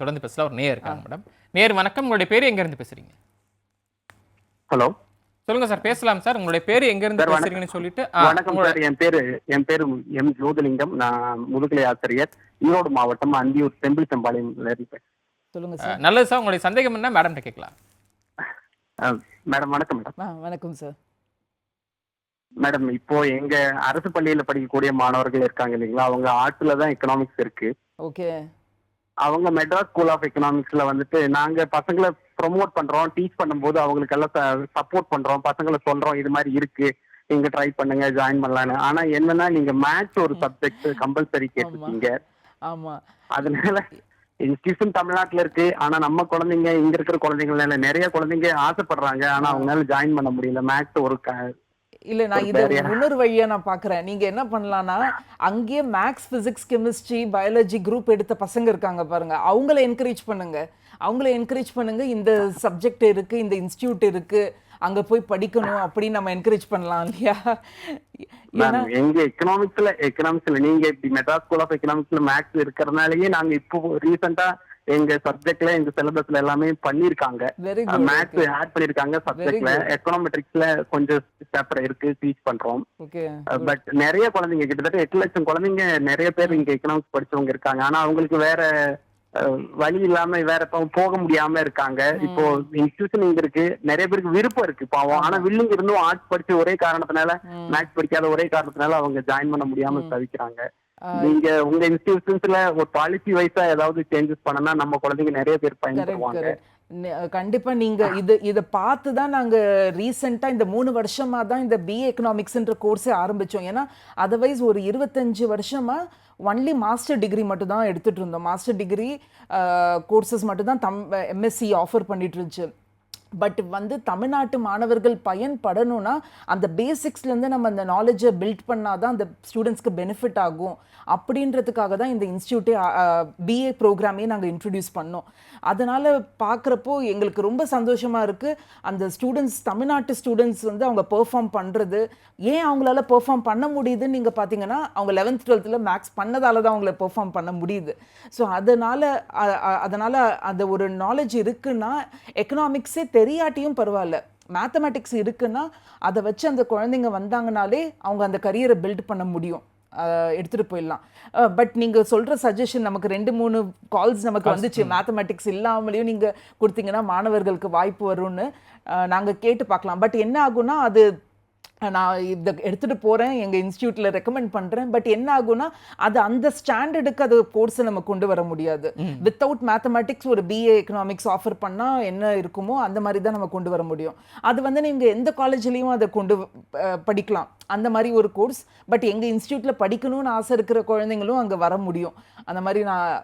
தொடர்ந்து பேசலாம். ஒரு நேர் இருக்காங்க மேடம். நேர் வணக்கம். உங்களுடைய பேர் எங்க இருந்து பேசுறீங்க? ஹலோ. சொல்லுங்க சார் பேசலாம் சார். உங்களுடைய பேர் எங்க இருந்து. பேசுறீங்கன்னு சொல்லிட்டு வணக்கம் சார். என் பேரு என் பேரு எம் ஜோதிலிங்கம். நான் முதுகலை ஆசிரியர். ஈரோடு மாவட்டம் அந்தியூர் செம்பில் செம்பாளையம்ல இருக்கேன் சொல்லுங்க சார். நல்லது சார். உங்களுடைய சந்தேகம் என்ன? மேடம் கேட்கலாம். மேடம் வணக்கம் மேடம் வணக்கம் சார். மேடம் இப்போ எங்க அரசு பள்ளியில படிக்கக்கூடிய மாணவர்கள் இருக்காங்க இல்லைங்களா? அவங்க ஆர்ட்ஸ்ல தான் எக்கனாமிக்ஸ் இருக்கு. ஓகே. அவங்க மெட்ராஸ் ஸ்கூல் ஆஃப் எக்கனாமிக்ஸ்ல வந்துட்டு நாங்க பசங்களை ப்ரொமோட் பண்றோம் டீச் பண்ணும்போது அவங்களுக்கு எல்லாம் சப்போர்ட் பண்றோம் பசங்களை சொல்றோம் இது மாதிரி இருக்கு நீங்க ட்ரை பண்ணுங்க ஜாயின் பண்ணலான்னு ஆனா என்னன்னா நீங்க மேத்ஸ் ஒரு சப்ஜெக்ட் கம்பல்சரி கேட்டிருக்கீங்க. ஆமா. அதனால இன்ஸ்டியூஷன் தமிழ்நாட்டுல இருக்கு. ஆனா நம்ம குழந்தைங்க இங்க இருக்கிற குழந்தைங்களால நிறைய குழந்தைங்க ஆசைப்படுறாங்க. ஆனா அவங்களால ஜாயின் பண்ண முடியல. மேத்ஸ் ஒரு இல்ல நான் இதை. இன்னொரு வழியா நான் பாக்குறேன். நீங்க என்ன பண்ணலாம்னா அங்கேயே maths physics chemistry biology group எடுத்த பசங்க இருக்காங்க பாருங்க. அவங்கள என்கரேஜ் பண்ணுங்க. அவங்கள என்கரேஜ் பண்ணுங்க. இந்த சப்ஜெக்ட் இருக்கு இந்த இன்ஸ்டியூட் இருக்கு அங்க போய் படிக்கணும் அப்படின்னு நம்ம என்கரேஜ் பண்ணலாம் இல்லையா? எங்க எக்கனாமிக்ஸ்ல எக்கனாமிக்ஸ்ல நீங்க இப்படி மெட்ராஸ் ஸ்கூல் ஆஃப் எக்கனாமிக்ஸ்ல மேத்ஸ் இருக்கிறதுனாலயே நாங்க இப்போ ரீசெண்டா எங்க சப்ஜெக்ட்ல எங்க சிலபஸ்ல எல்லாமே பண்ணிருக்காங்க. மேத்ஸ் ஆட் பண்ணிருக்காங்க சப்ஜெக்ட்ல. எக்கனாமெட்ரிக்ஸ்ல கொஞ்சம் பேப்பர் இருக்கு டீச் பண்றோம். பட் நிறைய குழந்தைங்க கிட்டத்தட்ட எட்டு லட்சம் குழந்தைங்க நிறைய பேர் இங்க எக்கனாமிக்ஸ் படிச்சவங்க இருக்காங்க. ஆனா அவங்களுக்கு வேற வழி இல்லாம வேற போக முடியாம இருக்காங்க. இப்போ இன்ஸ்டியூஷன் இங்க இருக்கு. நிறைய பேருக்கு விருப்பம் இருக்கு பாவம். ஆனா வில்லிங் இருந்தும் ஆர்ட்ஸ் படிச்ச ஒரே காரணத்தினால மேத்ஸ் படிக்காத ஒரே காரணத்தினால அவங்க ஜாயின் பண்ண முடியாம தவிக்கிறாங்க நீங்க உங்க இன்ஸ்டிடியூஷன்ஸ்ல ஒரு பாலிசி வைஸா ஏதாவது சேஞ்சஸ் பண்ணனா நம்ம குழந்தைங்க நிறைய பேர் பயன்படுவாங்க. கண்டிப்பா நீங்க இது இதை பார்த்து தான் நாங்க ரீசெண்டா இந்த மூணு வருஷமா தான் இந்த பிஏ எக்கனாமிக்ஸ்ன்ற கோர்ஸே ஆரம்பிச்சோம். ஏன்னா அதர்வைஸ் ஒரு இருபத்தஞ்சு வருஷமா ஒன்லி மாஸ்டர் டிகிரி மட்டும் தான் எடுத்துட்டு இருந்தோம். மாஸ்டர் டிகிரி கோர்சஸ் மட்டும் தான் தம் எம்எஸ்சி ஆஃபர் பண்ணிட்டு இருந்துச்சு. பட் வந்து தமிழ்நாட்டு மாணவர்கள் பயன்படணும்னா அந்த பேசிக்ஸ்லேருந்து நம்ம அந்த நாலேஜை பில்ட் பண்ணால் தான் அந்த ஸ்டூடெண்ட்ஸ்க்கு பெனிஃபிட் ஆகும். அப்படின்றதுக்காக தான் இந்த இன்ஸ்டியூட்டே பிஏ ப்ரோக்ராமே நாங்கள் இன்ட்ரடியூஸ் பண்ணோம். அதனால் பார்க்குறப்போ எங்களுக்கு ரொம்ப சந்தோஷமாக இருக்குது அந்த ஸ்டூடெண்ட்ஸ் தமிழ்நாட்டு ஸ்டூடெண்ட்ஸ் வந்து அவங்க பெர்ஃபார்ம் பண்ணுறது ஏன் அவங்களால பெர்ஃபார்ம் பண்ண முடியுதுன்னு நீங்கள் பார்த்தீங்கன்னா அவங்க லெவன்த் டுவெல்த்தில் மேக்ஸ் பண்ணதால தான் அவங்கள பெர்ஃபார்ம் பண்ண முடியுது. ஸோ அதனால் அதனால் அந்த ஒரு நாலேஜ் இருக்குன்னா எக்கனாமிக்ஸே தெரியாட்டியும் பரவாயில்ல. மேத்தமேட்டிக்ஸ் இருக்குன்னா அதை வச்சு அந்த குழந்தைங்க வந்தாங்கனாலே அவங்க அந்த கரியரை பில்ட் பண்ண முடியும். அஹ் எடுத்துட்டு போயிடலாம். பட் நீங்க சொல்ற சஜஷன் நமக்கு ரெண்டு மூணு கால்ஸ் நமக்கு வந்துச்சு. மேத்தமேட்டிக்ஸ் இல்லாமலேயும் நீங்க கொடுத்தீங்கன்னா மாணவர்களுக்கு வாய்ப்பு வரும்னு அஹ் நாங்க கேட்டு பார்க்கலாம். பட் என்ன ஆகும்னா அது நான் இதை எடுத்துட்டு போறேன் எங்க இன்ஸ்டியூட்ல ரெக்கமெண்ட் பண்றேன். பட் என்ன ஆகும்னா அது அந்த ஸ்டாண்டர்டுக்கு அது கோர்ஸை நம்ம கொண்டு வர முடியாது. வித்தவுட் மேத்தமேட்டிக்ஸ் ஒரு பிஏ எக்கனாமிக்ஸ் ஆஃபர் பண்ணா என்ன இருக்குமோ அந்த மாதிரி தான் நம்ம கொண்டு வர முடியும். அது வந்து நீங்க எந்த காலேஜ்லயும் அதை கொண்டு படிக்கலாம். அந்த மாதிரி ஒரு கோர்ஸ் பட் எங்க இன்ஸ்டியூட்ல படிக்கணும்னு ஆசை இருக்கிற குழந்தைங்களும் அங்க வர முடியும். அந்த மாதிரி நான்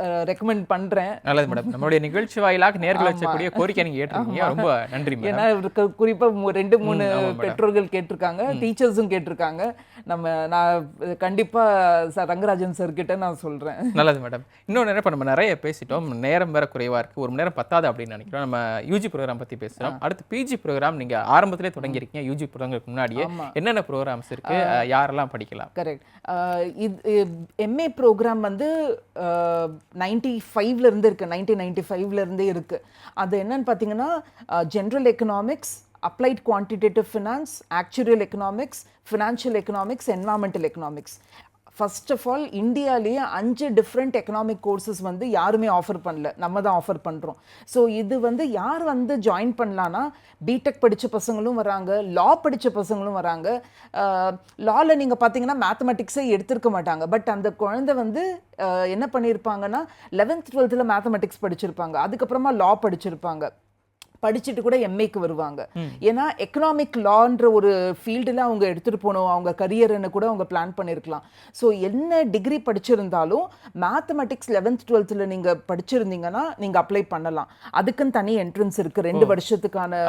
ரெக்கமெண்ட் பண்றேன். நல்லது மேடம் நம்மளுடைய நிகழ்ச்சி வாயிலாக நேர்கள் வச்சக்கூடிய கோரிக்கை நீங்க ஏற்றிருக்கீங்க ரொம்ப நன்றி ஏன்னா மேடம் இவருக்கு குறிப்பா மூ- ரெண்டு மூணு. பெற்றோர்கள் கேட்டிருக்காங்க டீச்சர்ஸும் கேட்டிருக்காங்க. நம்ம நான் கண்டிப்பா சார் ரங்கராஜன் சார் கிட்ட நான் சொல்றேன். நல்லது மேடம் இன்னொன்று என்ன நம்ம நிறைய பேசிட்டோம். நேரம் வேற குறைவா இருக்கு. ஒரு மணி நேரம் பத்தாது அப்படின்னு நினைக்கிறோம். நம்ம யூஜி ப்ரோக்ராம் பத்தி பேசுறோம். அடுத்து பிஜி ப்ரோக்ராம் நீங்க ஆரம்பத்திலே தொடங்கியிருக்கீங்க. யூஜி ப்ரோக்ராமுக்கு முன்னாடியே. என்னென்ன ப்ரோக்ராம்ஸ் இருக்கு? அஹ், யாரெல்லாம் படிக்கலாம்? கரெக்ட் இது எம்ஏ ப்ரோக்ராம் வந்து நைன்டி ஃபைவ்ல இருந்து இருக்கு. நைன்டீன் நைன்டி ஃபைவ்ல இருக்குது இருக்கு. அது என்னன்னு பார்த்தீங்கன்னா general economics applied quantitative finance actuarial economics financial economics environmental economics first of all இந்தியாலேயே அஞ்சு டிஃப்ரெண்ட் எக்கனாமிக் கோர்சஸ் வந்து யாருமே ஆஃபர் பண்ணல. நம்ம தான் ஆஃபர் பண்ணுறோம் ஸோ இது வந்து யார் வந்து ஜாயின் பண்ணலான்னா பிடெக் படித்த பசங்களும் வராங்க லா படித்த பசங்களும் வராங்க. லாவில் நீங்கள் பார்த்தீங்கன்னா மேத்தமெட்டிக்ஸே எடுத்திருக்க மாட்டாங்க. பட் அந்த குழந்தை வந்து என்ன பண்ணியிருப்பாங்கன்னா லெவன்த் டுவெல்த்தில் மேத்தமெட்டிக்ஸ் படிச்சிருப்பாங்க. அதுக்கப்புறமா லா படிச்சிருப்பாங்க. படிச்சுட்டு கூட எம்ஏக்கு வருவாங்க. ஏன்னா எக்கனாமிக் லான்ற ஒரு ஃபீல்டில் அவங்க எடுத்துகிட்டு போகணும். அவங்க கரியர்னு கூட அவங்க பிளான் பண்ணியிருக்கலாம் ஸோ என்ன டிகிரி படிச்சிருந்தாலும் மேத்தமெட்டிக்ஸ் லெவன்த் டுவெல்த்தில் நீங்கள் படிச்சிருந்தீங்கன்னா நீங்கள் அப்ளை பண்ணலாம். அதுக்குன்னு தனி என்ட்ரன்ஸ் இருக்குது ரெண்டு வருஷத்துக்கான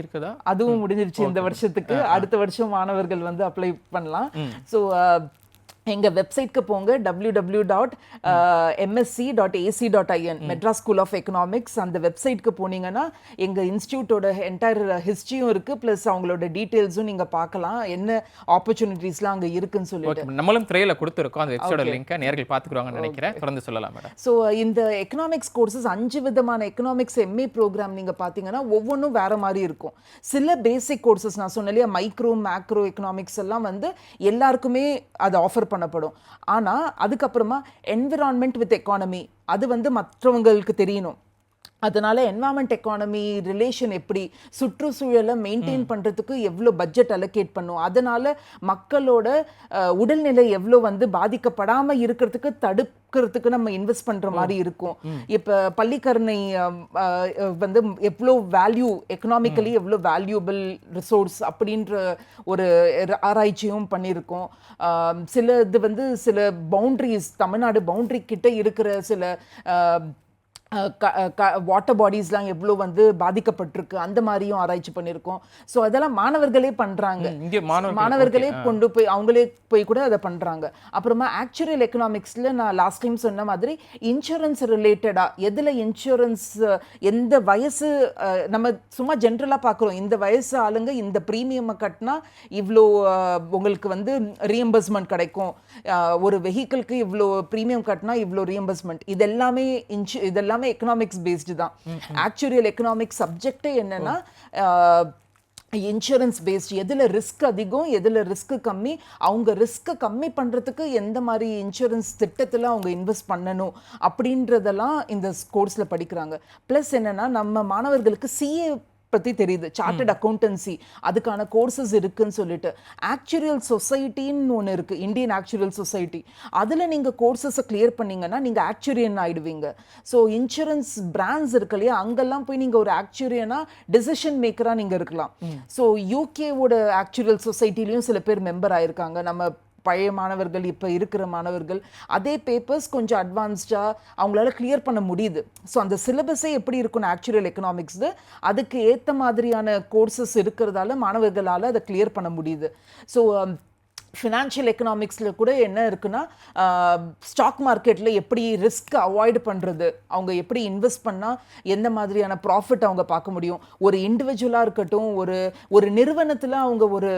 இருக்குதா? அதுவும் முடிஞ்சிருச்சு இந்த வருஷத்துக்கு. அடுத்த வருஷம் மாணவர்கள் வந்து அப்ளை பண்ணலாம். ஸோ எங்க வெப்சைட்க்கு போங்க. W W dot MSc dot AC dot IN Madras school of economics அந்த வெப்சைட்க்கு போனீங்கன்னா எங்க இன்ஸ்டியூட்டோட என்டையர் ஹிஸ்ட்ரியும் இருக்கு. ப்ளஸ் அவங்களோட டீட்டெயில்ஸும் நீங்க பார்க்கலாம். என்ன ஆப்பர்ச்சுனிட்டிஸ்லாம் அங்க இருக்குன்னு சொல்லிட்டு. நம்மளும் திரையில கொடுத்துருக்கோம். அந்த வெப்சைட்டோட லிங்கை நேர்கள் பார்த்துக்குவாங்கன்னு நினைக்கிறேன். தொடர்ந்து சொல்லலாம் மேடம் ஸோ இந்த எக்கனாமிக்ஸ் கோர்சஸ் அஞ்சு விதமான எக்கனாமிக்ஸ் எம்ஏ ப்ரோக்ராம் நீங்கள் பார்த்தீங்கன்னா ஒவ்வொன்றும் வேற மாதிரி இருக்கும். சில பேசிக் கோர்சஸ் நான் சொன்னேன் இல்லையா? மைக்ரோ மேக்ரோ எக்கனாமிக்ஸ் எல்லாம் வந்து எல்லாருக்குமே அது ஆஃபர் பண்ணப்படும். ஆனால் அதுக்கப்புறமா என்விரான்மெண்ட் வித் எக்கானமி அது வந்து மற்றவங்களுக்கு தெரியணும். அதனால என்வாயன்மெண்ட் எக்கானமி ரிலேஷன் எப்படி சுற்றுச்சூழலை மெயின்டைன் பண்றதுக்கு எவ்வளோ பட்ஜெட் அலோகேட் பண்ணும் அதனால மக்களோட உடல்நிலை எவ்வளோ வந்து பாதிக்கப்படாம இருக்கிறதுக்கு தடுக்கிறதுக்கு நம்ம இன்வெஸ்ட் பண்ற மாதிரி இருக்கும். இப்ப பள்ளிக்கரணை வந்து எவ்வளோ வேல்யூ எக்கனாமிக்கலி எவ்வளோ வேல்யூபிள் ரிசோர்ஸ் அப்படின்ற ஒரு ஆராய்ச்சியும் பண்ணியிருக்கோம். சில இது வந்து சில பவுண்டரிஸ் தமிழ்நாடு பவுண்டரி கிட்ட இருக்கிற சில வாட்டர் பாடிஸ்லாம் எவ்வளோ வந்து பாதிக்கப்பட்டிருக்கு அந்த மாதிரியும் ஆராய்ச்சி பண்ணியிருக்கோம் ஸோ அதெல்லாம் மாணவர்களே பண்றாங்க. இங்கே மாணவர்கள் கொண்டு போய் அவங்களே போய் கூட அதை பண்றாங்க. அப்புறமா ஆக்சுவல் எக்கனாமிக்ஸ்ல நான் லாஸ்ட் டைம் சொன்ன மாதிரி இன்சூரன்ஸ் ரிலேட்டடா எதுல இன்சூரன்ஸ் எந்த வயசு நம்ம சும்மா ஜென்ரலா பார்க்குறோம் இந்த வயசு ஆளுங்க இந்த ப்ரீமியம் கட்டினா இவ்வளோ உங்களுக்கு வந்து ரீஎம்பர்ஸ்மெண்ட் கிடைக்கும். ஒரு வெஹிக்கிள்க்கு இவ்வளோ ப்ரீமியம் கட்டினா இவ்வளோ ரீஎம்பர்ஸ்மெண்ட் இது எல்லாமே இன்சு இது எல்லாமே எக்கனாமிக்ஸ் பேஸ்டு தான். ஆக்சுவரியல் எக்கனாமிக்ஸ் சப்ஜெக்டே என்னன்னா இன்சூரன்ஸ் பேஸ்ட் எதில் ரிஸ்க் அதிகம் எதில் ரிஸ்க் கம்மி அவங்க ரிஸ்க்கை கம்மி பண்ணுறதுக்கு எந்த மாதிரி இன்சூரன்ஸ் திட்டத்தில் அவங்க இன்வெஸ்ட் பண்ணணும் அப்படின்றதெல்லாம் இந்த கோர்ஸில் படிக்கிறாங்க. ப்ளஸ் என்னன்னா நம்ம மாணவர்களுக்கு சிஏ பற்றி தெரியுது. சார்ட்டர்ட் அக்கௌண்டன்சி அதுக்கான கோர்சஸ் இருக்குன்னு சொல்லிட்டு. ஆக்சுரியல் சொசைட்டின்னு ஒன்று இருக்குது இந்தியன் ஆக்சுரியல் சொசைட்டி அதில் நீங்கள் கோர்சஸை கிளியர் பண்ணீங்கன்னா நீங்கள் ஆக்சுரியன் ஆயிடுவீங்க. ஸோ இன்சூரன்ஸ் பிராண்ட்ஸ் இருக்கு இல்லையா? அங்கெல்லாம் போய் நீங்கள் ஒரு ஆக்சுரியனா டிசிஷன் மேக்கராக நீங்கள் இருக்கலாம். ஸோ யூகேவோட ஆக்சுரியல் சொசைட்டிலையும் சில பேர் மெம்பர் ஆயிருக்காங்க. நம்ம பழைய மாணவர்கள் இப்போ இருக்கிற மாணவர்கள் அதே பேப்பர்ஸ் கொஞ்சம் அட்வான்ஸ்டாக அவங்களால கிளியர் பண்ண முடியுது. ஸோ அந்த சிலபஸே எப்படி இருக்கும்னு ஆக்சுவல் எக்கனாமிக்ஸு அதுக்கு ஏற்ற மாதிரியான கோர்சஸ் இருக்கிறதால மாணவர்களால் அதை கிளியர் பண்ண முடியுது. ஸோ um, ஃபினான்ஷியல் எக்கனாமிக்ஸில் கூட என்ன இருக்குன்னா ஸ்டாக் மார்க்கெட்டில் எப்படி ரிஸ்க் அவாய்ட் பண்ணுறது அவங்க எப்படி இன்வெஸ்ட் பண்ணால் எந்த மாதிரியான ப்ராஃபிட் அவங்க பார்க்க முடியும்? ஒரு இண்டிவிஜுவலாக இருக்கட்டும் ஒரு ஒரு நிறுவனத்தில் அவங்க ஒரு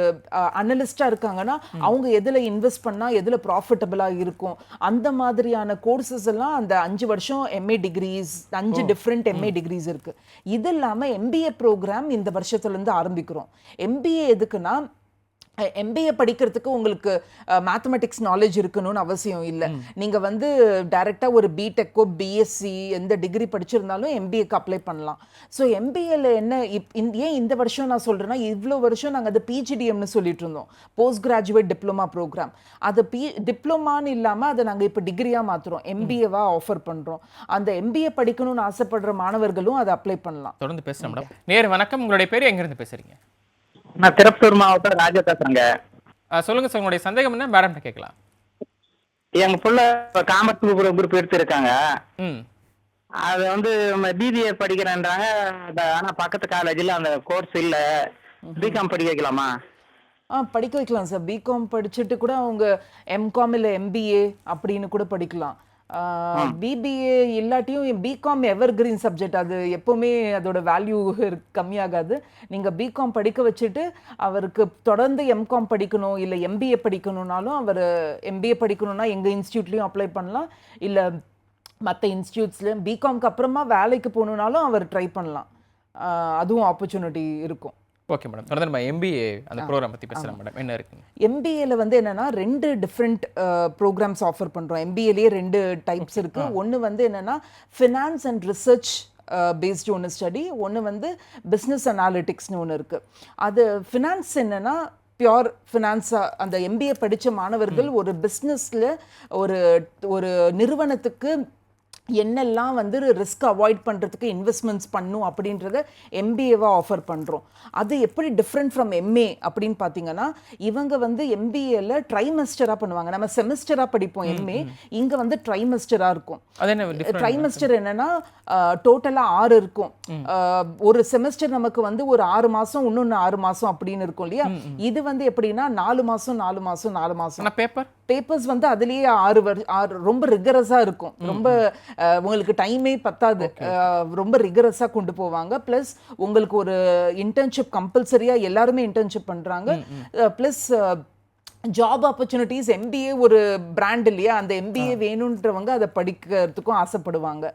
அனலிஸ்டாக இருக்காங்கன்னா அவங்க எதில் இன்வெஸ்ட் பண்ணால் எதில் ப்ராஃபிட்டபிளாக இருக்கும்? அந்த மாதிரியான கோர்சஸ் எல்லாம் அந்த அஞ்சு வருஷம் எம்ஏ டிகிரிஸ் அஞ்சு டிஃப்ரெண்ட் எம்ஏ டிகிரிஸ் இருக்கு. இது இல்லாமல் எம்பிஏ ப்ரோக்ராம் இந்த வருஷத்துலேருந்து ஆரம்பிக்கிறோம். எம்பிஏ எதுக்குன்னா எம்பிஏ படிக்கிறதுக்கு உங்களுக்கு மேத்தமெட்டிக்ஸ் நாலேஜ் இருக்கணும்னு அவசியம் இல்லை. நீங்கள் வந்து டைரெக்டாக ஒரு பிடெக்கோ பிஎஸ்சி எந்த டிகிரி படிச்சிருந்தாலும் எம்பிஏக்கு அப்ளை பண்ணலாம். ஸோ எம்பிஏல என்ன இப் ஏன் இந்த வருஷம் நான் சொல்கிறேன்னா இவ்வளோ வருஷம் நாங்கள் அது பிஜிடிஎம்னு சொல்லிட்டு இருந்தோம். போஸ்ட் கிராஜுவேட் டிப்ளமா ப்ரோக்ராம் அது பி டிப்ளமான்னு இல்லாமல் அதை நாங்கள் இப்போ டிகிரியாக மாற்றுறோம் எம்பிஏவாக ஆஃபர் பண்ணுறோம் அந்த எம்பிஏ படிக்கணும்னு ஆசைப்படுற மாணவர்களும் அதை அப்ளை பண்ணலாம். தொடர்ந்து பேசுறேன் மேடம் நேர் வணக்கம். உங்களுடைய பேர் எங்கிருந்து பேசுறீங்க? நான் திருப்பத்தூர் மாவட்டம் ராஜா பேசுறேங்க. ஆ, சொல்லுங்க சார் உங்களுடைய சந்தேகம் என்ன? மேடம் கேட்கலாம். எங்க புள்ள காமர்ஸ் குரூப் குரூப் எடுத்திருக்காங்க. ம். அது வந்து பிபிஏ படிக்கிறேன்றாங்க. ஆனா பக்கத்து காலேஜில் அந்த கோர்ஸ் இல்ல. பிகாம் படிக்க வைக்கலாமா? ஆ படிக்க வைக்கலாம் சார். பிகாம் படிச்சுட்டு கூட அவங்க எம்காம் இல்லை எம்பிஏ அப்படின்னு கூட படிக்கலாம். பிபிஏ இல்லாட்டியும் பிகாம் எவர் கிரீன் சப்ஜெக்ட் அது எப்போவுமே அதோட வேல்யூ கம்மியாகாது. நீங்கள் பிகாம் படிக்க வச்சுட்டு அவருக்கு தொடர்ந்து எம்காம் படிக்கணும் இல்லை எம்பிஏ படிக்கணும்னாலும் அவர் எம்பிஏ படிக்கணும்னா எங்கள் இன்ஸ்டியூட்லேயும் அப்ளை பண்ணலாம். இல்லை மற்ற இன்ஸ்டியூட்ஸ்லேயும் பிகாம்க்கு அப்புறமா வேலைக்கு போகணுன்னாலும் அவர் ட்ரை பண்ணலாம். அதுவும் ஆப்பர்ச்சுனிட்டி இருக்கும். ஓகே மேடம் தொடர்ந்து நம்ம எம்பிஏ அந்த ப்ரோக்ராம் பத்தி பேசலாம் மேடம் என்ன இருக்குங்க எம்பிஏல வந்து என்னன்னா ரெண்டு டிஃப்ரெண்ட் ப்ரோக்ராம்ஸ் ஆஃபர் பண்றோம். எம்பிஏலயே ரெண்டு டைப்ஸ் இருக்கு. ஒன்னு வந்து என்னன்னா ஃபினான்ஸ் அண்ட் ரிசர்ச் பேஸ்டு ஒன்று ஸ்டடி ஒன்று வந்து பிஸ்னஸ் அனாலிட்டிக்ஸ்னு ஒன்று இருக்கு. அது ஃபினான்ஸ் என்னன்னா பியோர் ஃபினான்ஸாக அந்த எம்பிஏ படிச்ச மாணவர்கள் ஒரு பிஸ்னஸில் ஒரு ஒரு நிறுவனத்துக்கு என்னெல்லாம் வந்து ரிஸ்க் அவாய்ட் பண்ணுறதுக்கு இன்வெஸ்ட்மெண்ட்ஸ் பண்ணும் அப்படின்றத எம்பிஏவாக ஆஃபர் பண்ணுறோம் அது எப்படி டிஃப்ரெண்ட் ஃப்ரம் எம்ஏ அப்படின்னு பார்த்தீங்கன்னா இவங்க வந்து எம்பிஏல ட்ரைமெஸ்டராக பண்ணுவாங்க. நம்ம செமிஸ்டராக படிப்போம் எம்ஏ இங்கே வந்து ட்ரைமெஸ்டராக இருக்கும்? ட்ரைமெஸ்டர் என்னன்னா டோட்டலாக ஆறு இருக்கும். ஒரு செமஸ்டர் நமக்கு வந்து ஒரு ஆறு மாசம் இன்னொன்று ஆறு மாசம் அப்படின்னு இருக்கும் இல்லையா? இது வந்து எப்படின்னா நாலு மாசம் நாலு மாசம் நாலு மாசம். ஆனா பேப்பர் பேப்பர்ஸ் வந்து அதுலயே ஆறு ஆறு ரொம்ப ரிகரஸா இருக்கும். ரொம்ப உங்களுக்கு டைமே பத்தாது. ரொம்ப ரிகரஸா கொண்டு போவாங்க. ப்ளஸ் உங்களுக்கு ஒரு இன்டர்ன்ஷிப் கம்பல்சரியா எல்லாருமே இன்டர்ன்ஷிப் பண்றாங்க. ப்ளஸ் ஜாப் ஆப்பர்ச்சுனிட்டிஸ் எம்பிஏ ஒரு பிராண்ட் இல்லையா? அந்த எம்பிஏ வேணுன்றவங்க அதை படிக்கிறதுக்கும் ஆசைப்படுவாங்க.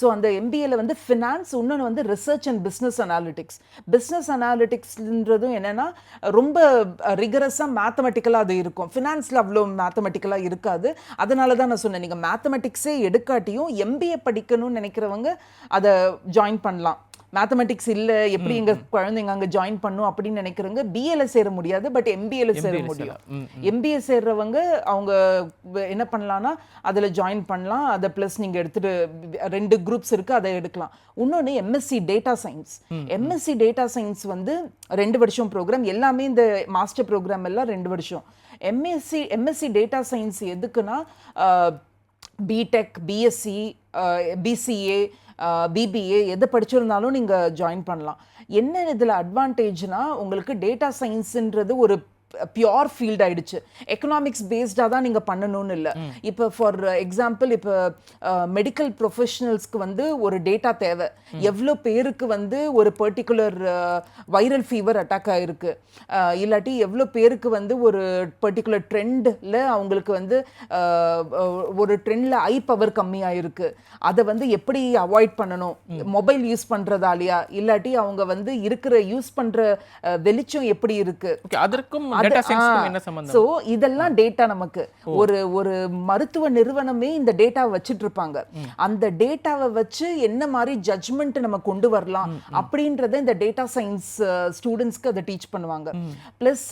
ஸோ அந்த எம்பிஏல வந்து ஃபினான்ஸ் இன்னொன்று வந்து research and business analytics business அனாலிட்டிக்ஸ்ன்றதும் என்னன்னா ரொம்ப ரிகரஸாக மேத்தமெட்டிக்கலாக அது இருக்கும். ஃபினான்ஸில் அவ்வளோ மேத்தமெட்டிக்கலாக இருக்காது. அதனால தான் நான் சொன்னேன். நீங்கள் மேத்தமெட்டிக்ஸே எடுக்காட்டியும் எம்பிஏ படிக்கணும்னு நினைக்கிறவங்க அதை ஜாயின் பண்ணலாம். மேத்தமெட்டிக்ஸ் இல்ல எப்படி எங்க குழந்தைங்க அங்க ஜாயின் பண்ணும் அப்படின்னு நினைக்கிறவங்க பிஏல சேர முடியாது பட் எம்பிஏல சேர முடியும். எம்பிஏ சேர்றவங்க அவங்க என்ன பண்ணலாம்னா அதுல ஜாயின் பண்ணலாம். அதை ப்ளஸ் நீங்க எடுத்துட்டு ரெண்டு குரூப்ஸ் இருக்கு அதை எடுக்கலாம். இன்னொன்று MSc data science MSc data science வந்து ரெண்டு வருஷம் ப்ரோக்ராம் எல்லாமே இந்த மாஸ்டர் ப்ரோக்ராம் எல்லாம் ரெண்டு வருஷம். எம்எஸ்சி எம்எஸ்சி டேட்டா சயின்ஸ் எதுக்குன்னா பிடெக் பிஎஸ்சி பிசிஏ பிபிஏ எதை படிச்சிருந்தாலும் நீங்கள் ஜாயின் பண்ணலாம். என்ன இதில் அட்வான்டேஜ்னால் உங்களுக்கு டேட்டா சயின்ஸுன்றது ஒரு பியோர் ஃபீல்ட் ஆயிடுச்சு. எக்கனாமிக்ஸ் பேஸ்டாக தான் நீங்கள் பண்ணணும்னு இல்லை. இப்போ ஃபார் எக்ஸாம்பிள் இப்போ மெடிக்கல் ப்ரொஃபஷனல்ஸ்க்கு வந்து ஒரு டேட்டா தேவை. எவ்வளோ பேருக்கு வந்து ஒரு பர்டிகுலர் வைரல் ஃபீவர் அட்டாக் ஆயிருக்கு. அஹ், இல்லாட்டி எவ்வளோ பேருக்கு வந்து ஒரு பர்டிகுலர் ட்ரெண்டில் அவங்களுக்கு வந்து ஒரு ட்ரெண்டில் ஐ பவர் கம்மியாயிருக்கு. அதை வந்து எப்படி அவாய்ட் பண்ணணும்? மொபைல் யூஸ் பண்ணுறதாலையா இல்லாட்டி அவங்க வந்து இருக்கிற யூஸ் பண்ணுற வெளிச்சம் எப்படி இருக்கு? ஓகே அதற்கும் என்ன சம்பந்தம்? so இதெல்லாம் டேட்டா நமக்கு. ஒரு ஒரு மருத்துவ நிறுவனமே இந்த டேட்டாவை வச்சிட்டு இருப்பாங்க. அந்த டேட்டாவை வச்சு என்ன மாதிரி ஜட்ஜ்மெண்ட் நம்ம கொண்டு வரலாம் அப்படின்றத இந்த டேட்டா சயின்ஸ் ஸ்டூடெண்ட்ஸ்க்கு அதை டீச் பண்ணுவாங்க. ப்ளஸ்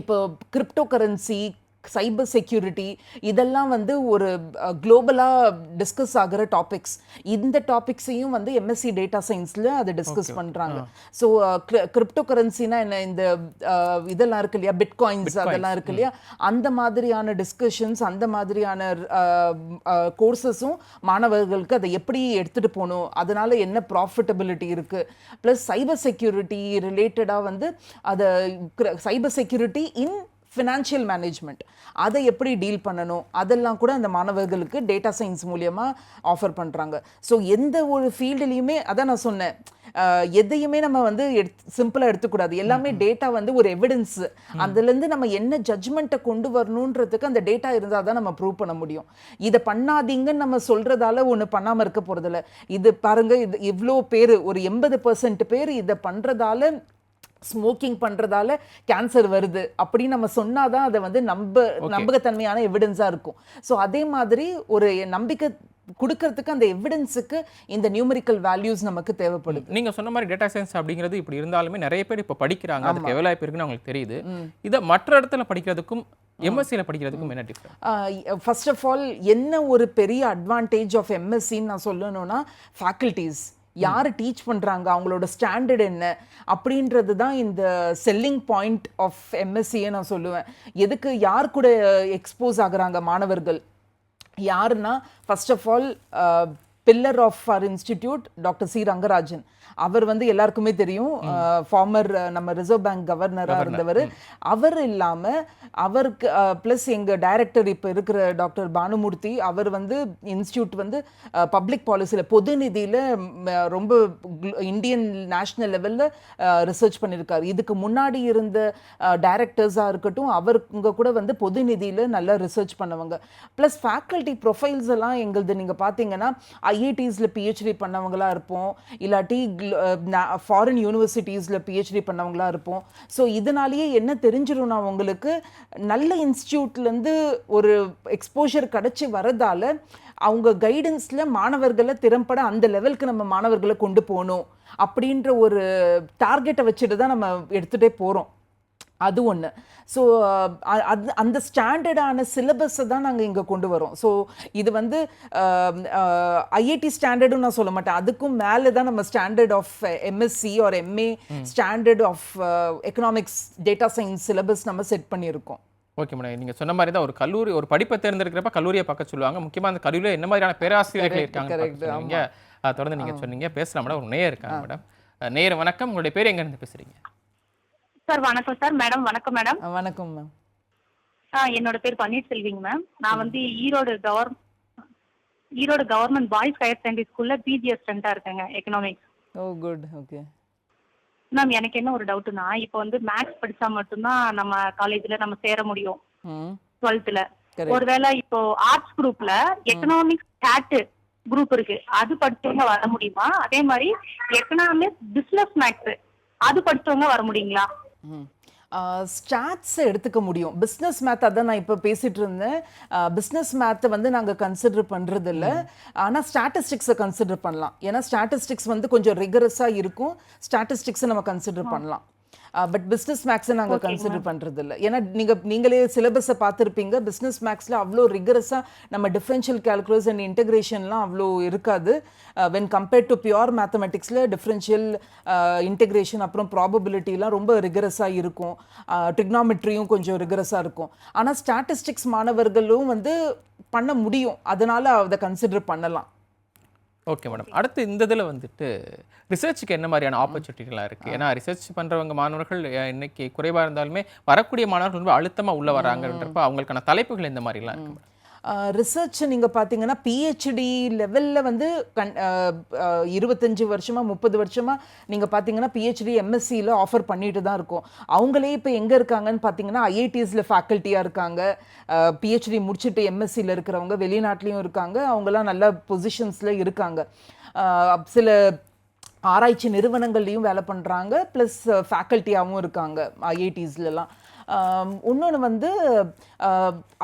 இப்போ கிரிப்டோ கரன்சி சைபர் செக்யூரிட்டி இதெல்லாம் வந்து ஒரு குளோபலாக டிஸ்கஸ் ஆகிற டாபிக்ஸ் இந்த டாபிக்ஸையும் வந்து எம்எஸ்சி டேட்டா சயின்ஸில் அதை டிஸ்கஸ் பண்ணுறாங்க ஸோ கிரிப்டோ கரன்சினா என்ன இந்த இதெல்லாம் இருக்கு இல்லையா? பிட்காயின்ஸ் அதெல்லாம் இருக்கு இல்லையா? அந்த மாதிரியான டிஸ்கஷன்ஸ் அந்த மாதிரியான கோர்சஸும் மாணவர்களுக்கு அதை எப்படி எடுத்துட்டு போகணும்? அதனால என்ன ப்ராஃபிட்டபிலிட்டி இருக்கு? ப்ளஸ் சைபர் செக்யூரிட்டி ரிலேட்டடாக வந்து அதை cyber security in financial management அதை எப்படி டீல் பண்ணணும்? அதெல்லாம் கூட அந்த மாணவர்களுக்கு டேட்டா சயின்ஸ் மூலியமா ஆஃபர் பண்றாங்க. ஸோ எந்த ஒரு ஃபீல்டுலையுமே அதான் நான் சொன்னேன் எதையுமே நம்ம வந்து சிம்பிளாக எடுத்துக்கூடாது. எல்லாமே டேட்டா வந்து ஒரு எவிடன்ஸ் அதுலேருந்து நம்ம என்ன ஜட்ஜ்மெண்ட்டை கொண்டு வரணுன்றதுக்கு அந்த டேட்டா இருந்தால் தான் நம்ம ப்ரூவ் பண்ண முடியும். இதை பண்ணாதீங்கன்னு நம்ம சொல்றதால ஒன்று பண்ணாமல் இருக்க போறதில்ல. இது பாருங்க இது இவ்வளோ பேர் ஒரு எண்பது பர்சன்ட் பேர் இதை பண்றதால ஸ்மோக்கிங் பண்றதால கேன்சர் வருது. அப்படின்னு நம்ம சொன்னாதான் அதை வந்து நம்ப நம்பகத்தன்மையான எவிடன்ஸா இருக்கும். ஸோ அதே மாதிரி ஒரு நம்பிக்கை கொடுக்கறதுக்கு அந்த எவிடன்ஸுக்கு இந்த நியூமரிக்கல் வேல்யூஸ் நமக்கு தேவைப்படுது. நீங்க சொன்ன மாதிரி டேட்டா சயின்ஸ் அப்படிங்கிறது இப்படி இருந்தாலுமே நிறைய பேர் இப்போ படிக்கிறாங்க. அதுக்கு எவ்வளோ இருக்குன்னு அவங்களுக்கு தெரியுது. இதை மற்ற இடத்துல படிக்கிறதுக்கும் எம்எஸ்சியில் படிக்கிறதுக்கும் என்ன டிஃப்ரெண்ட் ஃபர்ஸ்ட் ஆஃப் ஆல் என்ன ஒரு பெரிய அட்வான்டேஜ் ஆஃப் எம்எஸ்சின்னு நான் சொல்லணும்னா ஃபேக்கல்டிஸ் யார் டீச் பண்ணுறாங்க அவங்களோட ஸ்டாண்டர்ட் என்ன? அப்படின்றது தான் இந்த செல்லிங் பாயிண்ட் ஆஃப் எம்எஸ்சியை நான் சொல்லுவேன். எதுக்கு யார் கூட எக்ஸ்போஸ் ஆகுறாங்க மாணவர்கள்? யாருன்னா first of all pillar of our institute doctor C Rangarajan அவர் வந்து எல்லாருக்குமே தெரியும். ஃபார்மர் நம்ம ரிசர்வ் பேங்க் கவர்னராக இருந்தவர். அவர் இல்லாம அவருக்கு ப்ளஸ் எங்க டைரக்டர் இப்போ இருக்கிற டாக்டர் பானுமூர்த்தி அவர் வந்து இன்ஸ்டியூட் வந்து பப்ளிக் பாலிசியில் பொது நிதியில ரொம்ப இந்தியன் நேஷனல் லெவல்ல ரிசர்ச் பண்ணியிருக்காரு இதுக்கு முன்னாடி இருந்த டைரக்டர்ஸாக இருக்கட்டும் அவருங்க கூட வந்து பொது நிதியில நல்லா ரிசர்ச் பண்ணவங்க. ப்ளஸ் ஃபேக்கல்ட்டி ப்ரொஃபைல்ஸ் எல்லாம் எங்களுது நீங்க பார்த்தீங்கன்னா ஐஐடிஸில் பிஹெச்டி பண்ணவங்களா இருப்போம். இல்லாட்டி ஃபாரின் யூனிவர்சிட்டிஸில் பிஹெச்டி பண்ணவங்களா இருப்போம். ஸோ இதனாலேயே என்ன தெரிஞ்சிடும்னா அவங்களுக்கு நல்ல இன்ஸ்டியூட்லேருந்து ஒரு எக்ஸ்போஷர் கிடச்சி வரதால் அவங்க கைடன்ஸில் மாணவர்களை திறம்பட அந்த லெவலுக்கு நம்ம மாணவர்களை கொண்டு போகணும். அப்படின்ற ஒரு டார்கெட்டை வச்சுட்டு தான் நம்ம எடுத்துகிட்டே போகிறோம் அது ஒன்று ஸோ அது அந்த ஸ்டாண்டர்டான சிலபஸை தான் நாங்கள் இங்கே கொண்டு வரோம். ஸோ இது வந்து ஐஐடி ஸ்டாண்டர்டும் நான் சொல்ல மாட்டேன். அதுக்கும் மேலே தான் நம்ம standard of MSc or MA standard of economics data science syllabus நம்ம செட் பண்ணியிருக்கோம். ஓகே மேடம் நீங்க சொன்ன மாதிரி தான் ஒரு கல்லூரி ஒரு படிப்பை தேர்ந்தெடுக்கிறப்ப கல்லூரியை பார்க்க சொல்லுவாங்க. முக்கியமா அந்த கல்லூரியில் என்ன மாதிரியான பேராசிரியர்கள் இருக்காங்க தொடர்ந்து நீங்க சொன்னீங்க. பேசலாம் மேடம். ஒரு நேயர் இருக்காங்க மேடம். நேயர் வணக்கம். உங்களுடைய பேர் எங்க இருந்து பேசுறீங்க? சார் வணக்கம் சார். மேடம் வணக்கம் மேடம். வணக்கம் மேம். ஆ என்னோட பேர் பன்னீர்செல்விங்க மேம். நான் வந்து Erode cover Erode government boys higher secondary ஸ்கூல்ல பிஜி அசிஸ்டண்டா இருக்கேங்க economics oh good. Okay. Ma'am எனக்கு என்ன ஒரு டவுட்னா இப்போ வந்து மேக்ஸ் படிச்சா மட்டும்தான் நம்ம காலேஜ்ல நம்ம சேர முடியும். டுவெல்த்ல. ஒருவேளை இப்போ ஆர்ட்ஸ் குரூப்ல எக்கனாமிக்ஸ் ஸ்டாட் குரூப் இருக்கு. அது படிச்சவங்க வர முடியுமா? அதே மாதிரி எக்கனாமிக்ஸ் பிசினஸ் மேக்ஸ் அது படிச்சவங்க வர முடியுங்களா? ஸ்டாட்ஸ் எடுத்துக்க முடியும். பிஸ்னஸ் மேத் அதான் நான் இப்போ பேசிட்டு இருந்தேன் பிஸ்னஸ் மேத்தை வந்து நாங்கள் கன்சிடர் பண்ணுறது இல்லை ஆனால் ஸ்டாட்டிஸ்டிக்ஸை கன்சிடர் பண்ணலாம். ஏன்னா ஸ்டாட்டிஸ்டிக்ஸ் வந்து கொஞ்சம் ரிகரஸாக இருக்கும். ஸ்டாட்டிஸ்டிக்ஸை நம்ம கன்சிடர் பண்ணலாம். பட் பிஸ்னஸ் மேக்ஸை நாங்கள் கன்சிடர் பண்ணுறது இல்லை ஏன்னா நீங்கள் நீங்களே சிலபஸை பார்த்துருப்பீங்க. பிஸ்னஸ் மேக்ஸில் அவ்வளோ ரிகரஸாக நம்ம டிஃப்ரென்ஷியல் கேல்குலஸ் அண்ட் இன்டகிரேஷன்லாம் அவ்வளோ இருக்காது. வென் கம்பேர்ட் டு பியூர் மேத்தமெட்டிக்ஸில் டிஃப்ரென்ஷியல் இன்டகிரேஷன் அப்புறம் ப்ராபபிலிட்டிலாம் ரொம்ப ரிகரஸாக இருக்கும். ட்ரிக்னாமெட்ரியும் கொஞ்சம் ரிகரஸாக இருக்கும். ஆனால் ஸ்டாட்டிஸ்டிக்ஸ் மாணவர்களும் வந்து பண்ண முடியும். அதனால் அதை கன்சிடர் பண்ணலாம். ஓகே மேடம் அடுத்து இந்த இதில் வந்துட்டு ரிசர்ச்சுக்கு என்ன மாதிரியான ஆப்பர்ச்சுனிட்டிலாம் இருக்குது ஏன்னா ரிசர்ச் பண்ணுறவங்க மாணவர்கள் இன்னைக்கு குறைவாக இருந்தாலுமே வரக்கூடிய மாணவர்கள் ரொம்ப அழுத்தமாக உள்ளே வராங்கன்றப்ப அவங்களுக்கான தலைப்புகள் இந்த மாதிரிலாம் இருக்குது ரிசர்ச் நீங்கள் பார்த்தீங்கன்னா பிஹெச்டி லெவலில் வந்து கண் இருபத்தஞ்சி வருஷமாக முப்பது வருஷமாக நீங்கள் பார்த்தீங்கன்னா பிஹெச்டி எம்எஸ்சியில் ஆஃபர் பண்ணிட்டு தான் இருக்கும். அவங்களே இப்போ எங்கே இருக்காங்கன்னு பார்த்தீங்கன்னா ஐஐடிஸில் ஃபேக்கல்ட்டியாக இருக்காங்க. பிஹெச்டி முடிச்சுட்டு எம்எஸ்சியில் இருக்கிறவங்க வெளிநாட்டிலையும் இருக்காங்க. அவங்களாம் நல்ல பொசிஷன்ஸில் இருக்காங்க. சில ஆராய்ச்சி நிறுவனங்கள்லேயும் வேலை பண்ணுறாங்க ப்ளஸ் ஃபேக்கல்ட்டியாகவும் இருக்காங்க ஐஐடிஸ்லலாம் இன்னொன்று வந்து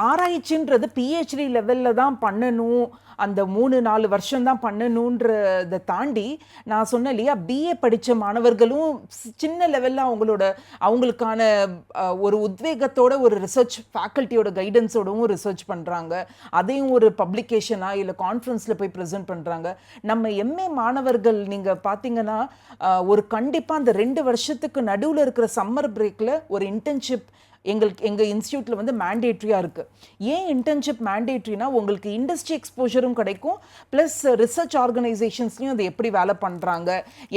ஆராய்ச்சின்றது பிஹெச்டி லெவலில் தான் பண்ணணும். அந்த மூணு நாலு வருஷம் தான் பண்ணணுன்றதை தாண்டி நான் சொன்னேன் இல்லையா பிஏ படித்த மாணவர்களும் சி- சின்ன லெவலில் அவங்களோட அவங்களுக்கான ஒரு உத்வேகத்தோட ஒரு ரிசர்ச் ஃபேக்கல்ட்டியோட கைடன்ஸோடவும் ரிசர்ச் பண்ணுறாங்க அதையும் ஒரு பப்ளிகேஷனாக இல்லை கான்ஃபரன்ஸில் போய் ப்ரெசென்ட் பண்ணுறாங்க நம்ம எம்ஏ மாணவர்கள் நீங்கள் பார்த்தீங்கன்னா ஒரு கண்டிப்பாக அந்த ரெண்டு வருஷத்துக்கு நடுவில் இருக்கிற சம்மர் பிரேக்கில் ஒரு இன்டர்ன்ஷிப் எங்களுக்கு எங்கள் இன்ஸ்டியூட்டில் வந்து மேண்டேட்ரியாக இருக்குது ஏன் இன்டர்ன்ஷிப் மேண்டேட்ரினா உங்களுக்கு இண்டஸ்ட்ரி எக்ஸ்போஜரும் கிடைக்கும் ப்ளஸ் ரிசர்ச் ஆர்கனைசேஷன்ஸ்லையும் அதை எப்படி வேலை பண்ணுறாங்க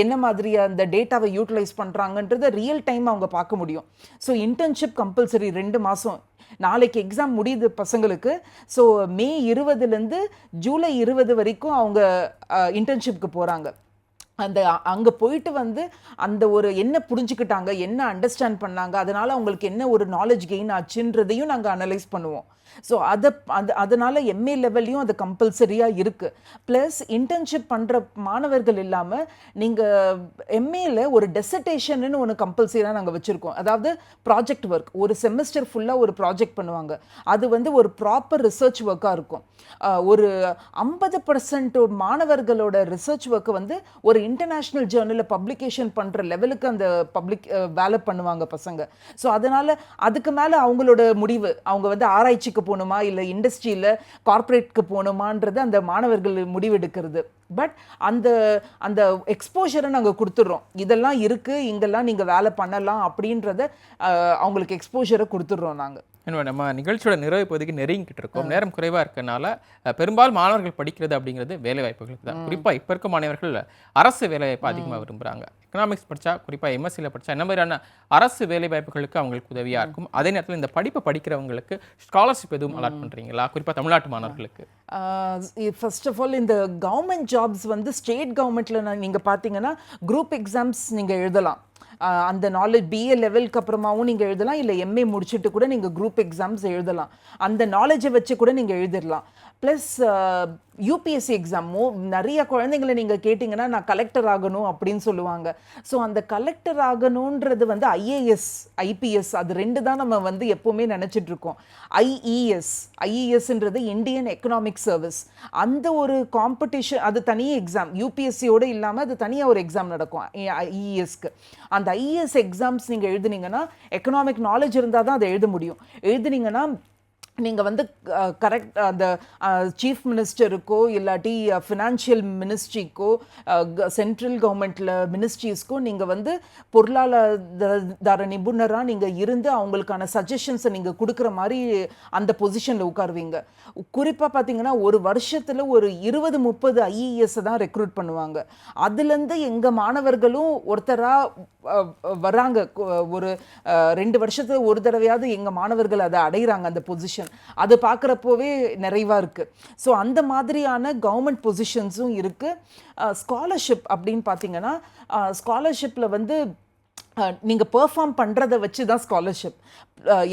என்ன மாதிரி அந்த டேட்டாவை யூட்டிலைஸ் பண்ணுறாங்கன்றத ரியல் டைம் அவங்க பார்க்க முடியும். ஸோ இன்டர்ன்ஷிப் கம்பல்சரி ரெண்டு மாதம் நாளைக்கு எக்ஸாம் முடியுது பசங்களுக்கு. ஸோ மே இருபதுலேருந்து ஜூலை இருபது வரைக்கும் அவங்க இன்டர்ன்ஷிப்க்கு போகிறாங்க அந்த அங்கே போயிட்டு வந்து அந்த ஒரு என்ன புரிஞ்சுக்கிட்டாங்க என்ன அண்டர்ஸ்டாண்ட் பண்ணாங்க அதனால் அவங்களுக்கு என்ன ஒரு நாலேஜ் கெயின் ஆச்சுன்றதையும் நாங்கள் அனலைஸ் பண்ணுவோம். ஸோ அதை அது அதனால் எம்ஏ லெவல்லையும் அது கம்பல்சரியாக இருக்குது ப்ளஸ் இன்டர்ன்ஷிப் பண்ணுற மாணவர்கள் இல்லாமல் நீங்கள் எம்ஏல ஒரு டெசர்டேஷன்னு ஒன்று கம்பல்சரியாக நாங்கள் வச்சுருக்கோம். அதாவது ப்ராஜெக்ட் ஒர்க் ஒரு செமஸ்டர் ஃபுல்லாக ஒரு ப்ராஜெக்ட் பண்ணுவாங்க. அது வந்து ஒரு ப்ராப்பர் ரிசர்ச் ஒர்க்காக இருக்கும். ஒரு ஐம்பது பர்சன்ட் மாணவர்களோட ரிசர்ச் ஒர்க்கை வந்து ஒரு இன்டர்நேஷ்னல் ஜேர்னலில் பப்ளிகேஷன் பண்ணுற லெவலுக்கு அந்த பப்ளிக் வேலை பண்ணுவாங்க பசங்க. ஸோ அதனால் அதுக்கு மேலே அவங்களோட முடிவு. அவங்க வந்து ஆராய்ச்சிக்கு போகணுமா? இல்லை இண்டஸ்ட்ரியில் கார்ப்பரேட்க்கு போகணுமான்றது அந்த மாணவர்கள் முடிவெடுக்கிறது. பட் அந்த அந்த எக்ஸ்போஷரை நாங்கள் கொடுத்துட்றோம். இதெல்லாம் இருக்குது இங்கெல்லாம் நீங்கள் வேலை பண்ணலாம் அப்படின்றத அவங்களுக்கு எக்ஸ்போஷரை கொடுத்துட்றோம் நாங்கள் என்ன நம்ம நிகழ்ச்சியோட நிறைவு பகுதிக்கு நெருங்கிட்டு இருக்கோம் நேரம் குறைவா இருக்கனால பெரும்பாலும் மாணவர்கள் படிக்கிறது அப்படிங்கிறது வேலை வாய்ப்புகளுக்கு தான். குறிப்பா இப்ப இருக்க மாணவர்கள் அரசு வேலை வாய்ப்பு அதிகமா விரும்புறாங்க. எக்கனாமிக்ஸ் படிச்சா குறிப்பா எம்எஸ்சியில் படிச்சா என்ன மாதிரியான அரசு வேலை வாய்ப்புகளுக்கு அவங்களுக்கு உதவியா இருக்கும்? அதே நேரத்தில் இந்த படிப்பை படிக்கிறவங்களுக்கு ஸ்காலர்ஷிப் எதுவும் அலாட் பண்றீங்களா? குறிப்பா தமிழ்நாட்டு மாணவர்களுக்கு. ஃபர்ஸ்ட் ஆஃப் ஆல் இந்த கவர்மெண்ட் ஜாப்ஸ் வந்து ஸ்டேட் கவர்மெண்ட்டில் நீங்கள் பார்த்தீங்கன்னா குரூப் எக்ஸாம்ஸ் நீங்கள் எழுதலாம். அந்த நாலேஜ் பிஏ லெவலுக்கு அப்புறமாவும் நீங்கள் எழுதலாம் இல்லை எம்ஏ முடிச்சுட்டு கூட நீங்கள் குரூப் எக்ஸாம்ஸ் எழுதலாம். அந்த நாலேஜை வச்சு கூட நீங்கள் எழுதிடலாம் ப்ளஸ் யூபிஎஸ்சி எக்ஸாமோ நிறைய குழந்தைங்களை நீங்கள் கேட்டிங்கன்னா நான் கலெக்டர் ஆகணும் அப்படின்னு சொல்லுவாங்க. ஸோ அந்த கலெக்டர் ஆகணுன்றது வந்து ஐஏஎஸ் ஐபிஎஸ் அது ரெண்டு தான் நம்ம வந்து எப்போவுமே நினச்சிட்ருக்கோம் ஐஇஎஸ் ஐஇஎஸ்ன்றது இந்தியன் எக்கனாமிக் சர்வீஸ் அந்த ஒரு காம்படிஷன் அது தனி எக்ஸாம் யூபிஎஸ்சியோடு இல்லாமல் அது தனியாக ஒரு எக்ஸாம் நடக்கும் ஐஇஎஸ்க்கு அந்த ஐஇஎஸ் எக்ஸாம்ஸ் நீங்கள் எழுதுனீங்கன்னா எக்கனாமிக் நாலேஜ் இருந்தால் தான் அதை எழுத முடியும். எழுதுனீங்கன்னா நீங்கள் வந்து கரெக்ட் அந்த சீஃப் மினிஸ்டருக்கோ இல்லாட்டி ஃபினான்ஷியல் மினிஸ்ட்ரிக்கோ சென்ட்ரல் கவர்மெண்ட்டில் மினிஸ்ட்ரிஸ்க்கோ நீங்கள் வந்து பொருளாதார நிபுணராக நீங்கள் இருந்து அவங்களுக்கான சஜஷன்ஸை நீங்கள் கொடுக்குற மாதிரி அந்த பொசிஷனில் உட்காருவீங்க. குறிப்பாக பார்த்தீங்கன்னா ஒரு வருஷத்தில் ஒரு இருபது முப்பது ஐஇஎஸ்ஸை தான் ரெக்ரூட் பண்ணுவாங்க. அதுலேருந்து எங்கள் மாணவர்களும் ஒருத்தராக வராங்க ஒரு ரெண்டு வருஷத்துல ஒரு தடவையாவது எங்கள் மாணவர்கள் அதை அடைகிறாங்க அந்த பொசிஷன் அது பார்க்குறப்போவே நிறைவாக இருக்குது ஸோ அந்த மாதிரியான கவர்மெண்ட் பொசிஷன்ஸும் இருக்குது ஸ்காலர்ஷிப் அப்படின்னு பார்த்தீங்கன்னா ஸ்காலர்ஷிப்பில் வந்து அஹ், நீங்க பெர்ஃபார்ம் பண்றத வச்சு தான் ஸ்காலர்ஷிப்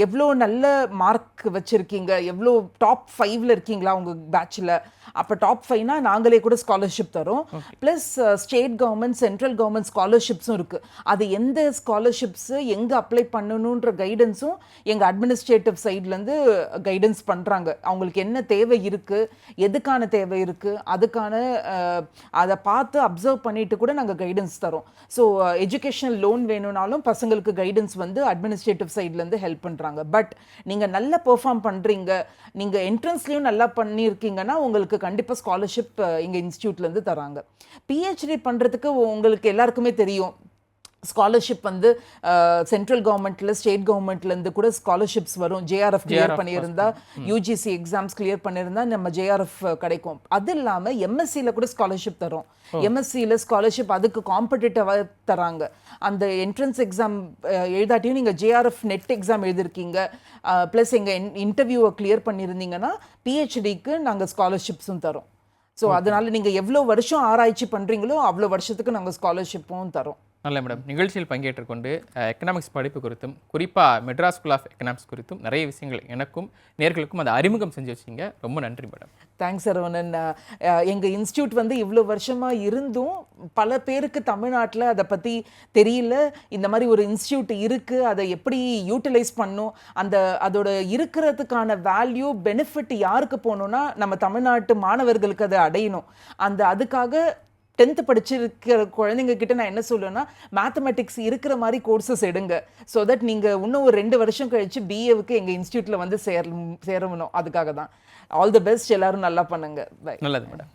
எவ்வளோ நல்ல மார்க் வச்சிருக்கீங்க? எவ்வளோ டாப் ஃபைவ்ல இருக்கீங்களா உங்க பேட்ச்ல அப்போ டாப் ஃபைவ்னா நாங்களே கூட ஸ்காலர்ஷிப் தரோம். Plus state government central government ஸ்காலர்ஷிப்ஸும் இருக்கு. அது எந்த ஸ்காலர்ஷிப்ஸ் எங்க அப்ளை பண்ணணுன்ற கைடன்ஸும் எங்க அட்மினிஸ்ட்ரேட்டிவ் சைட்லேருந்து கைடன்ஸ் பண்றாங்க. அவங்களுக்கு என்ன தேவை இருக்கு? எதுக்கான தேவை இருக்கு? அதுக்கான அதை பார்த்து அப்சர்வ் பண்ணிட்டு கூட நாங்கள் கைடன்ஸ் தரோம். ஸோ எஜுகேஷனல் லோன் வேணும்னாலும் பசங்களுக்கு கைடன்ஸ் வந்து அட்மினிஸ்ட்ரேட்டிவ் சைட்லேருந்து ஹெல்ப் பண்ணுறாங்க பட் நீங்கள் நல்லா பெர்ஃபார்ம் பண்ணுறீங்க நீங்கள் என்ட்ரன்ஸ்லேயும் நல்லா பண்ணியிருக்கீங்கன்னா உங்களுக்கு கண்டிப்பாக ஸ்காலர்ஷிப் இங்கே இன்ஸ்டியூட்லேருந்து தராங்க. பிஹெச்டி பண்ணுறதுக்கு உங்களுக்கு எல்லாருக்குமே தெரியும். ஸ்காலர்ஷிப் வந்து சென்ட்ரல் கவர்மெண்ட்ல ஸ்டேட் கவர்மெண்ட்லேருந்து கூட ஸ்காலர்ஷிப்ஸ் வரும். ஜேஆர்எஃப் கிளியர் பண்ணியிருந்தா யூஜிசி எக்ஸாம்ஸ் கிளியர் பண்ணியிருந்தா நம்ம ஜேஆர்எஃப் கிடைக்கும். அது இல்லாமல் எம்எஸ்சியில் கூட ஸ்காலர்ஷிப் தரும். எம்எஸ்சியில் ஸ்காலர்ஷிப் அதுக்கு காம்படிட்டிவாக தராங்க. அந்த என்ட்ரன்ஸ் எக்ஸாம் எழுதாட்டியும் நீங்கள் ஜேஆர்எஃப் நெட் எக்ஸாம் எழுதிருக்கீங்க. ப்ளஸ் எங்கள் இன்டர்வியூவை கிளியர் பண்ணியிருந்தீங்கன்னா பிஹெச்டிக்கு நாங்கள் ஸ்காலர்ஷிப்ஸும் தரோம். ஸோ அதனால நீங்கள் எவ்வளோ வருஷம் ஆராய்ச்சி பண்ணுறீங்களோ அவ்வளோ வருஷத்துக்கு நாங்கள் ஸ்காலர்ஷிப்பும் தரோம். நல்ல மேடம் நிகழ்ச்சியில் பங்கேற்றுக்கொண்டு எக்கனாமிக்ஸ் படிப்பு குறித்தும் குறிப்பாக மெட்ராஸ் ஸ்கூல் ஆஃப் எக்கனாமிக்ஸ் குறித்தும் நிறைய விஷயங்கள் எனக்கும் நேர்களுக்கும் அதை அறிமுகம் செஞ்சு வச்சிங்க ரொம்ப நன்றி மேடம் தேங்க்ஸ் சரவணன் எங்கள் இன்ஸ்டியூட் வந்து இவ்வளோ வருஷமாக இருந்தும் பல பேருக்கு தமிழ்நாட்டில் அதை பற்றி தெரியல. இந்த மாதிரி ஒரு இன்ஸ்டியூட் இருக்குது அதை எப்படி யூட்டிலைஸ் பண்ணும் அந்த அதோட இருக்கிறதுக்கான வேல்யூ பெனிஃபிட் யாருக்கு போகணுன்னா நம்ம தமிழ்நாட்டு மாணவர்களுக்கு அதை அடையணும். அந்த அதுக்காக டென்த்து படிச்சிருக்கிற குழந்தைங்க கிட்ட நான் என்ன சொல்லுவேன்னா மேத்தமெட்டிக்ஸ் இருக்கிற மாதிரி கோர்சஸ் எடுங்க. ஸோ தட் நீங்கள் இன்னும் ஒரு ரெண்டு வருஷம் கழிச்சு பிஏவுக்கு எங்கள் இன்ஸ்டியூட்டில் வந்து சேர சேரணும். அதுக்காக தான் ஆல் தி பெஸ்ட் எல்லாரும் நல்லா பண்ணுங்க. பை நல்லது மேடம்